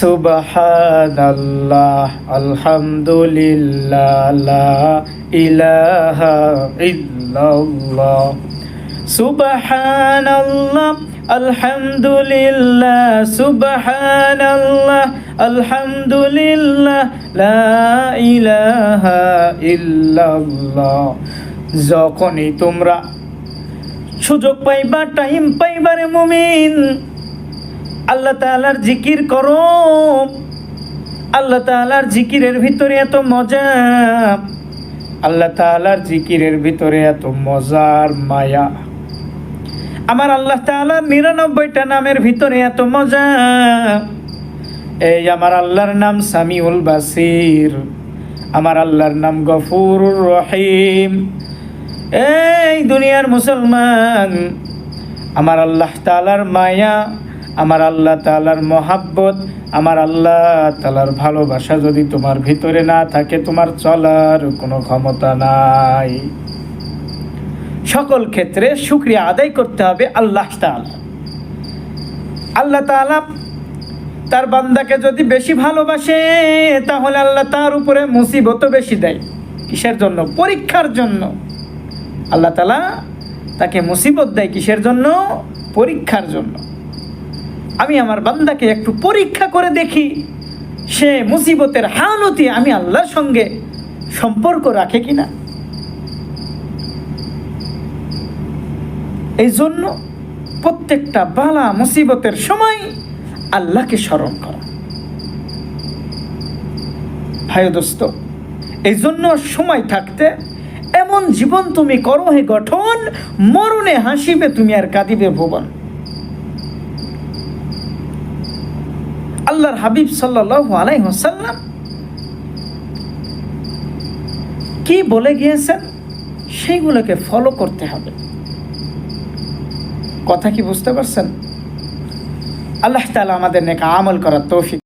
সুবহানাল্লাহ, আলহামদুলিল্লাহ, লা ইলাহা ইল্লাল্লাহ। সুবহানাল্লাহ, আলহামদুলিল্লাহ সুবহানাল্লাহ, আলহামদুলিল্লাহ, লা ইলাহা ইল্লাল্লাহ। যখনই তোমরা সুযোগ পাইবা টাইম পাইবারে মুমিন আল্লাহ তাআলার জিকির করো। আল্লাহ তাআলার জিকিরের ভিতরে এত মজা। আল্লাহ তাআলার জিকিরের ভিতরে এত মজার মায়া। আমার আল্লাহ তাআলার নিরানব্বইটা নামের ভিতরে এত মজা। এই আমার আল্লাহর নাম সামিউল বাসির। আমার আল্লাহর নাম গফুর রহিম। এই দুনিয়ার মুসলমান, আমার আল্লাহ তাআলার মায়া। আমার আল্লাহ তাআলার মহাব্বত, আমার আল্লাহ তালার ভালোবাসা যদি তোমার ভিতরে না থাকে, তোমার চলার কোনো ক্ষমতা নাই। সকল ক্ষেত্রে শুক্রিয়া আদায় করতে হবে আল্লাহ আল্লাহ তাআলা তার বান্দাকে যদি বেশি ভালোবাসে, তাহলে আল্লাহ তার উপরে মুসিবত বেশি দেয়। কিসের জন্য? পরীক্ষার জন্য। আল্লাহ তালা তাকে মুসিবত দেয় কিসের জন্য? পরীক্ষার জন্য। আমি আমার বান্দাকে একটু পরীক্ষা করে দেখি। সে মুসিবতের হালতে আমি আল্লাহর সঙ্গে সম্পর্ক রাখে কিনা? এই জন্য প্রত্যেকটা বালা মুসিবতের সময় আল্লাহকে স্মরণ করা। ভাই দোস্ত এই জন্য সময় থাকতে এমন জীবন তুমি করো হে গঠন, মরণে হাসিবে তুমি আর কাঁদিবে ভুবন। আল্লাহর হাবিব সাল্লাহ আলাই হাসাল্লাম কি বলে গিয়েছেন? সেইগুলোকে ফলো করতে হবে। কথা কি বুঝতে পারছেন? আল্লাহ তালা আমাদের নেকা আমল করার তৌফিক